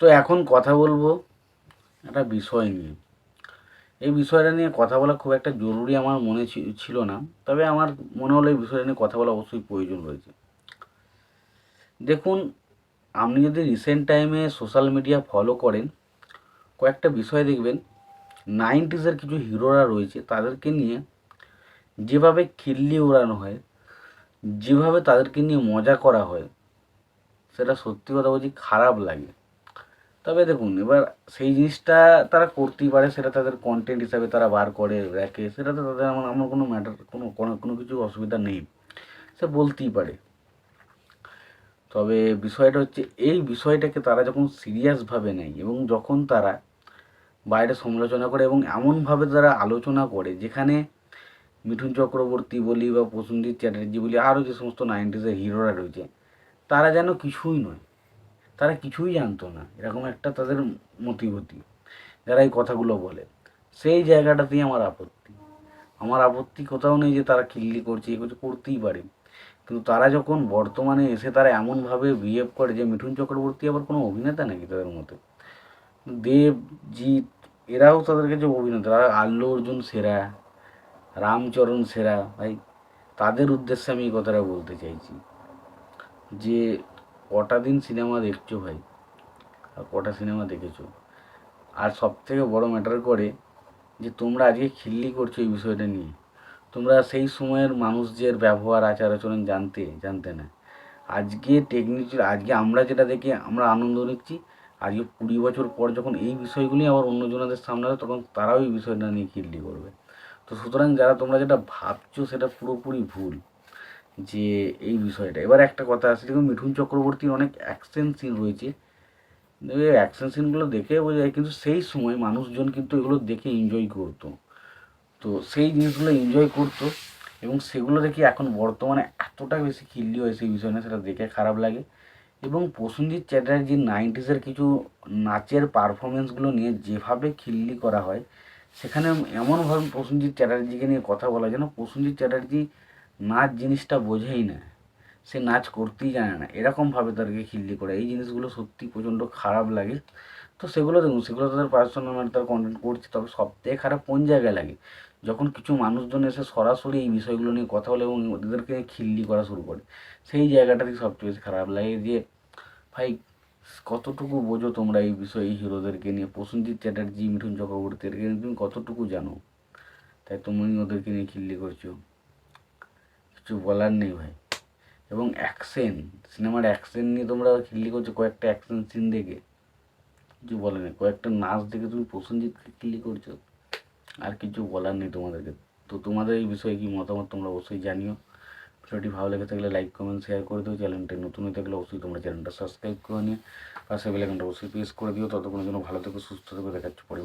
তো এখন কথা বলব একটা বিষয় নিয়ে। এই বিষয়টা নিয়ে কথা বলা খুব একটা জরুরি আমার মনে ছিল না, তবে আমার মনে হলো এই বিষয়টা নিয়ে কথা বলা অবশ্যই প্রয়োজন রয়েছে। দেখুন, আপনি যদি রিসেন্ট টাইমে সোশ্যাল মিডিয়া ফলো করেন, কয়েকটা বিষয় দেখবেন নাইনটিসের কিছু হিরোরা রয়েছে, তাদেরকে নিয়ে যেভাবে খিল্লি উড়ানো হয়, যেভাবে তাদেরকে নিয়ে মজা করা হয়, সেটা সত্যি কথা বলছি খারাপ লাগে। তবে দেখুন, এবার সেই জিনিসটা তারা করতেই পারে, সেটা তাদের কন্টেন্ট হিসাবে তারা বার করে রাখে, সেটা তো তাদের আমার আমার কোনো ম্যাটার কোনো কোনো কোনো কিছু অসুবিধা নেই। সে বলতেই পারে। তবে বিষয়টা হচ্ছে, এই বিষয়টাকে তারা যখন সিরিয়াসভাবে নেয় এবং যখন তারা বাইরে সমালোচনা করে এবং এমনভাবে তারা আলোচনা করে, যেখানে মিঠুন চক্রবর্তী বলি বা প্রসেনজিৎ চ্যাটার্জি বলি, আরও যে সমস্ত নাইনটিসের হিরোরা রয়েছে, তারা যেন কিছুই নয়। তারা কিছুই জানতো না। এরকম একটা তাদের মতিগতি, যারা এই কথাগুলো বলে। সেই জায়গাটাতেই আমার আপত্তি। আমার আপত্তি কোথাও নেই যে তারা খিল্লি করছে, এ করতেই পারে। কিন্তু তারা যখন বর্তমানে এসে তারা এমনভাবে বিহেভ করে যে মিঠুন চক্রবর্তী আবার কোনো অভিনেতা নাকি তাদের মতে? দেবজিৎ, এরাও তাদের কাছে অভিনেতা। আল্লু অর্জুন সেরা, রামচরণ সেরা, ভাই। তাদের উদ্দেশ্যে আমি এই কথাটা বলতে চাইছি যে কটা দিন সিনেমা দেখছ ভাই? আর কটা সিনেমা দেখেছ? আর সব থেকে বড় ম্যাটার করে যে তোমরা আজকে খিল্লি করছ এই বিষয়টা নিয়ে। তোমরা সেই সময়ের মানুষদের ব্যবহার আচার আচরণ জানতে জানতে না। আজকে টেকনিক আজকে আমরা যেটা দেখে আমরা আনন্দ নিচ্ছি। আজকে কুড়ি বছর পর যখন এই বিষয়গুলি আবার অন্যজনদের সামনে তখন তারাও এই বিষয়টা নিয়ে খিল্লি করবে। তো সুতরাং যারা তোমরা যেটা ভাবছ সেটা পুরোপুরি ভুল। যে এই বিষয়টা। এবার একটা কথা আছে, দেখুন মিঠুন চক্রবর্তীর অনেক অ্যাকশন সিন রয়েছে। এই অ্যাকশন সিনগুলো দেখে বোঝা যায়, কিন্তু সেই সময় মানুষজন কিন্তু এগুলো দেখে এনজয় করতো। তো সেই জিনিসগুলো এনজয় করতো এবং সেগুলো দেখে এখন বর্তমানে এতটা বেশি খিল্লি হয় সেই বিষয় না সেটা দেখে খারাপ লাগে। এবং প্রসেনজিৎ চ্যাটার্জির নাইনটিসের কিছু নাচের পারফরমেন্সগুলো নিয়ে যেভাবে খিল্লি করা হয়, সেখানে এমনভাবে প্রসেনজিৎ চ্যাটার্জিকে নিয়ে কথা বলা যেন প্রসেনজিৎ চ্যাটার্জি নাচ জিনিসটা বোঝেই না। সে নাচ করতেই জানে না। এরকমভাবে তাদেরকে খিল্লি করে। এই জিনিসগুলো সত্যি প্রচণ্ড খারাপ লাগে। তো সেগুলো দেখুন, সেগুলো তাদের পার্সোনাল মানে তার কন্টেন্ট করছে। তবে সবথেকে খারাপ কোন জায়গায় লাগে? যখন কিছু মানুষজন এসে সরাসরি এই বিষয়গুলো নিয়ে কথা বলে এবং ওদেরকে খিল্লি করা শুরু করে, সেই জায়গাটাতেই সবচেয়ে বেশি খারাপ লাগে যে, ভাই, কতটুকু বোঝো তোমরা এই বিষয়ে এই হিরোদেরকে নিয়ে? প্রসেনজিৎ চ্যাটার্জি, মিঠুন চক্রবর্তী এদেরকে নিয়ে তুমি কতটুকু জানো? তাই তুমি ওদেরকে নিয়ে খিল্লি করছ। কিছু বলার নেই ভাই। এবং অ্যাকশন সিনেমার অ্যাকশন নিয়ে তোমরা খিল্লি করছ, কয়েকটা অ্যাকশন সিন দেখে। কিছু বলে নেই, কয়েকটা নাচ দেখে তুমি প্রসেনজিৎকে খিল্লি করছ। আর কিছু বলার নেই তোমাদেরকে। তো তোমাদের এই বিষয়ে কি মতামত তোমরা অবশ্যই জানিও। ভিডিওটি ভালো লেগে থাকলে লাইক কমেন্ট শেয়ার করে দিও। চ্যানেলটি নতুন হয়ে থাকলে অবশ্যই তোমরা চ্যানেলটা সাবস্ক্রাইব করে নিয়ে পাশে বেলাইকনটা অবশ্যই প্রেস করে দিও। ততক্ষণের জন্য ভালো থেকো, সুস্থ থেকো। দেখাচ্ছ পরে